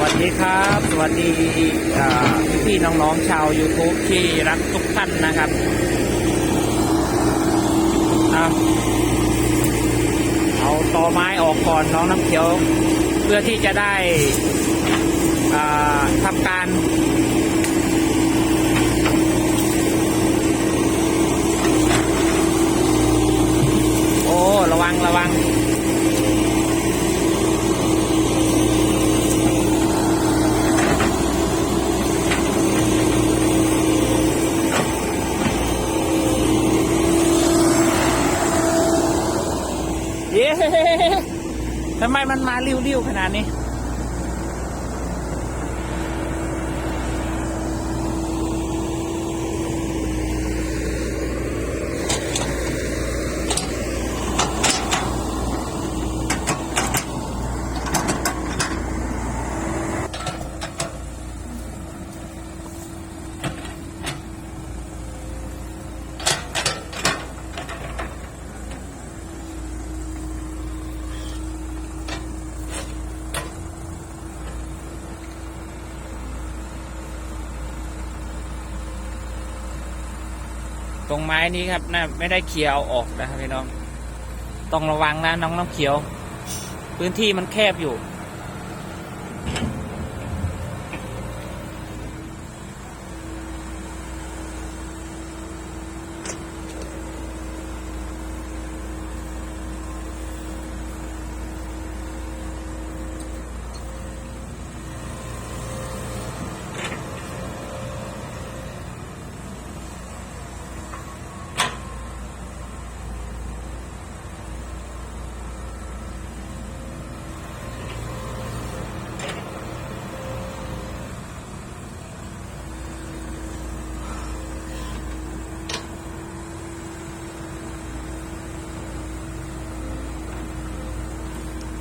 วัสดีครับ สวัสดีพี่น้องๆชาว YouTube ที่รักทุกท่านนะครับเอาตอไม้ออกก่อนน้องน้ำเขียว เพื่อที่จะได้ทำการ โอ้ ระวังระวัง เย้ ทำไมมันมาริ้วๆขนาดนี้ ตรงไม้นี้ครับนะไม่ได้เคลียร์เอาออกนะครับพี่น้อง ต้องระวังนะน้องน้ำเขียว พื้นที่มันแคบอยู่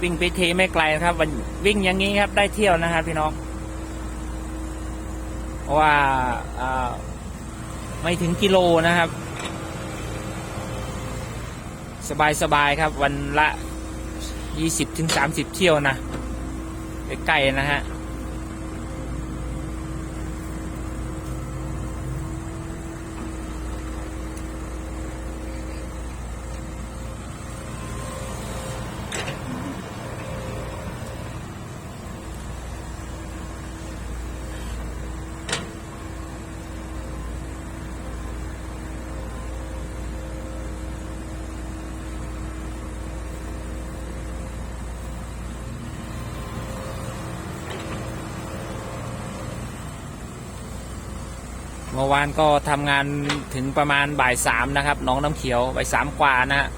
วิ่งไปเทไม่ไกลนะครับวันวิ่งอย่างนี้ครับได้เที่ยวนะครับพี่น้องเพราะว่าาไม่ถึงกิโลนะครับ สบายสบายครับวันละยี่สิบถึงสามสิบเที่ยวนะใกล้ๆนะฮะ เมื่อวานก็ทำงานถึงประมาณบ่ายสามนะครับน้องน้ำเขียวบ่ายสามกว่านะฮะ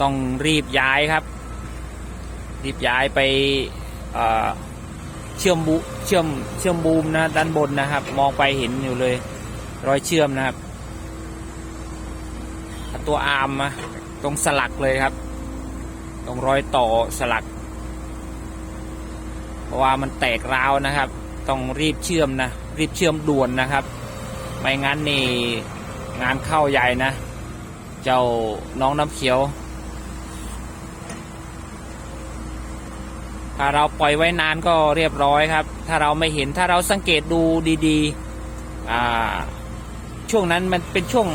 ต้องรีบย้ายครับ รีบย้ายไปเเชื่อมบุเชื่อมเชื่อมบูมนะด้านบนนะครับ มองไปเห็นอยู่เลย รอยเชื่อมนะครับ ตัวอาร์มนะตรงสลักเลยครับ ตรงรอยต่อสลัก เพราะว่ามันแตกร้าวนะครับ ต้องรีบเชื่อมนะ รีบเชื่อมด่วนนะครับ ไม่งั้นนี่งานเข้าใหญ่นะ เจ้าน้องน้ำเขียว ถ้าเราปล่อยไว้นานก็เรียบร้อยครับ ถ้าเราไม่เห็นถ้าเราสังเกตดูดีๆช่วงนั้นมันเป็นช่วง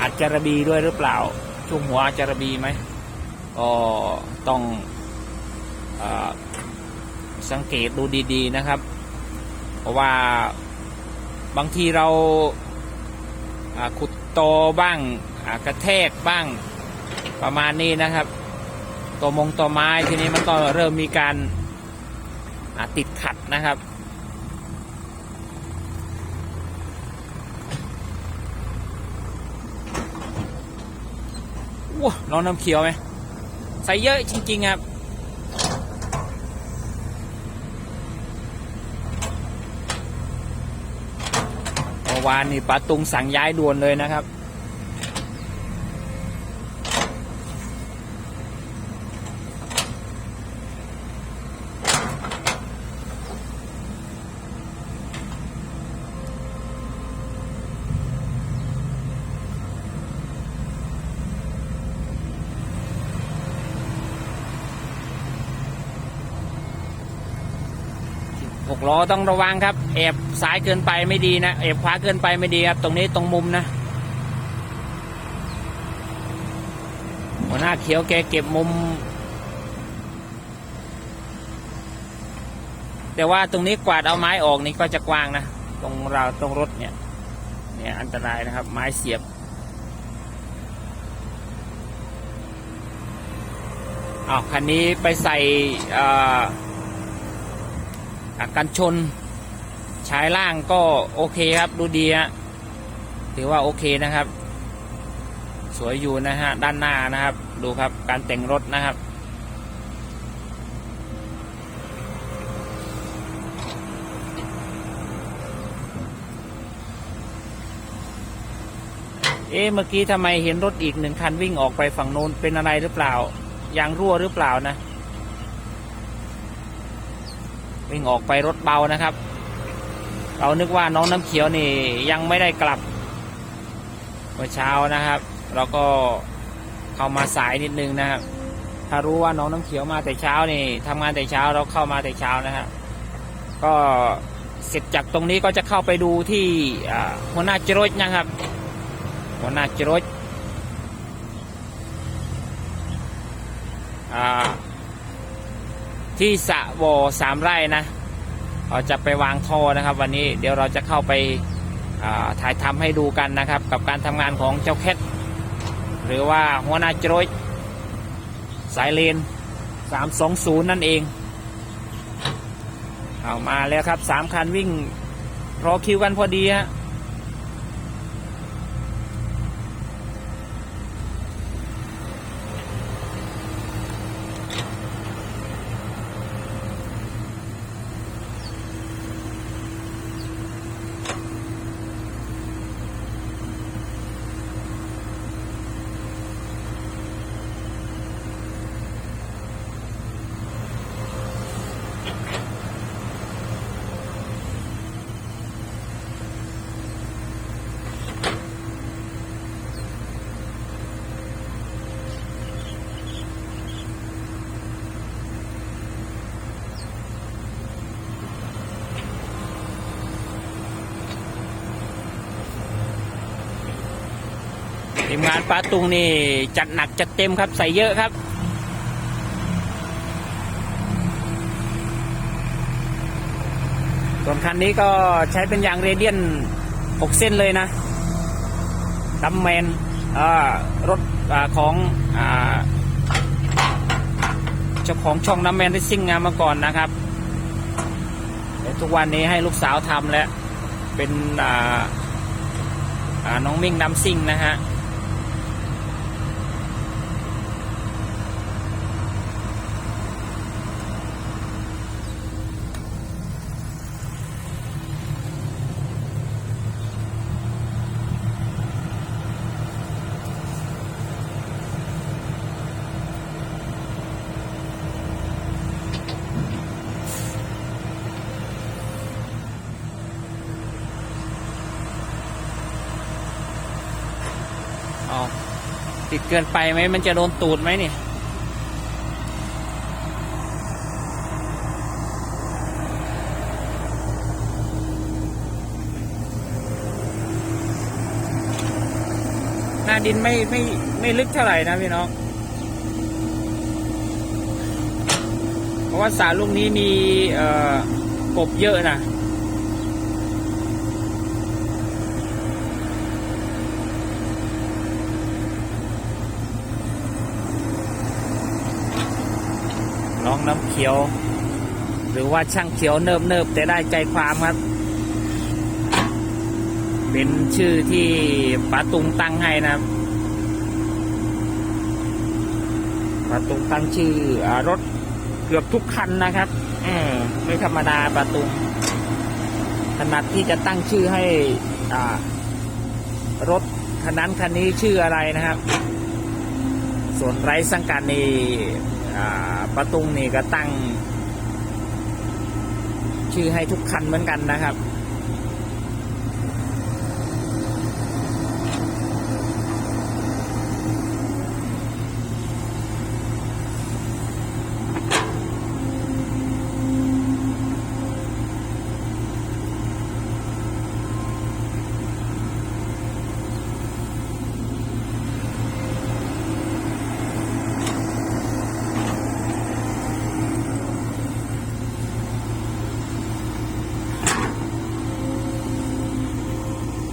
อาจจะระบีด้วยหรือเปล่า ช่วงหัวอาจจะระบีไหมก็ต้องอสังเกตดูดีๆนะครับ เพราะว่าบางทีเราขุดโตบ้างากระแทกบ้างประมาณนี้นะครับ ตัวมงตัวไม้ทีนี้มันก็เริ่มมีการาติดขัดนะครับ ว้าน้องน้ำเขียวไหมใส่เยอะจริงๆครับ มื่อวานนี่ปาตุงสั่งย้ายด่วนเลยนะครับ กล้อต้องระวังครับแอบซ้ายเกินไปไม่ดีนะแอบขวาเกินไปไม่ดีครับ ตรงนี้ตรงมุมนะหัวหน้าเขียวแกเก็บมุม แต่ว่าตรงนี้กวาดเอาไม้ออกนี่ก็จะกว้างนะ ตรงราวตรงรถเนี่ยเนี่ยอันตรายนะครับ ไม้เสียบ อ้าวคันนี้ไปใส่อ่า กันชนชายล่างก็โอเคครับดูดีฮะถือว่าโอเคนะครับ สวยอยู่นะฮะด้านหน้านะครับ ดูครับการแต่งรถนะครับเอ๊ะเมื่อกี้ทำไมเห็นรถอีกหนึ่งคันวิ่งออกไปฝั่งโน้นเป็นอะไรหรือเปล่ายางรั่วหรือเปล่านะ วิ่งออกไปรถเบานะครับ เรานึกว่าน้องน้ำเขียวนี่ยังไม่ได้กลับเมื่อเช้านะครับ เราก็เข้ามาสายนิดนึงนะครับ ถ้ารู้ว่าน้องน้ำเขียวมาแต่เช้านี่ทำงานแต่เช้าเราเข้ามาแต่เช้านะครับก็เสร็จจากตรงนี้ก็จะเข้าไปดูที่หัวหน้าจรดนะครับหัวหน้าจรดอ่า ที่สะบ่อสามไร่นะเราจะไปวางท่อนะครับ วันนี้เดี๋ยวเราจะเข้าไปาถ่ายทำให้ดูกันนะครับ กับการทำงานของเจ้าแคทหรือว่าหัวหน้าจรดสายเลน 320 นั่นเองเอามาแล้วครับสามคันวิ่งรอคิวกันพอดีฮะ ทีมงานปาตุงนี่ จัดหนักจัดเต็มครับใส่เยอะครับส่วนคันนี้ก็ใช้เป็นยางเรเดียน 6 เส้นเลยนะดัมแมนอ่ารถอาของอ่าเจ้าของช่องดัมแมนได้ซิ่งงานมาก่อนนะครับแต่ทุกวันนี้ให้ลูกสาวทำแล้ว เป็นอ่าอ่าน้องมิ่งนำซิ่งนะฮะ เกินไปไหมมันจะโดนตูดไหมนี่หน้าดินไม่ไม่ไม่ลึกเท่าไหร่นะพี่น้อง เพราะว่าสารลูกนี้มีเอ่อกบเยอะนะ องน้ำเขียว หรือว่าช่างเขียวเนิบเนิบๆแต่ได้ใจความครับ เป็นชื่อที่ป้าตุงตั้งให้นะครับป้าตุงตั้งชื่ออรถเกือบทุกคันนะครับออไม่ธรรมดาป้าตุงถนัดที่จะตั้งชื่อให้อ่ารถคันนั้นคันนี้ชื่ออะไรนะครับ ส่วนไรสังกัดนี่ ประตูนี่ก็ตั้ง ชื่อให้ทุกคันเหมือนกันนะครับ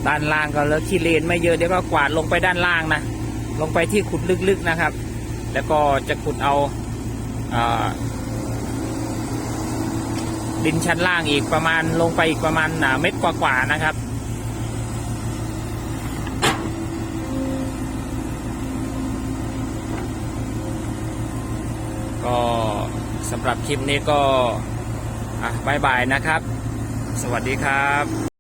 ด้านล่างก็แล้วที่เลนไม่เยอะเดี๋ยวก็กวาดลงไปด้านล่างนะลงไปที่ขุดลึกๆนะครับ แล้วก็จะขุดเอาดินชั้นล่างอีกประมาณลงไปอีกประมาณเม็ดกว่าๆนะครับก็สำหรับคลิปนี้ก็อะบายบายนะครับ สวัสดีครับ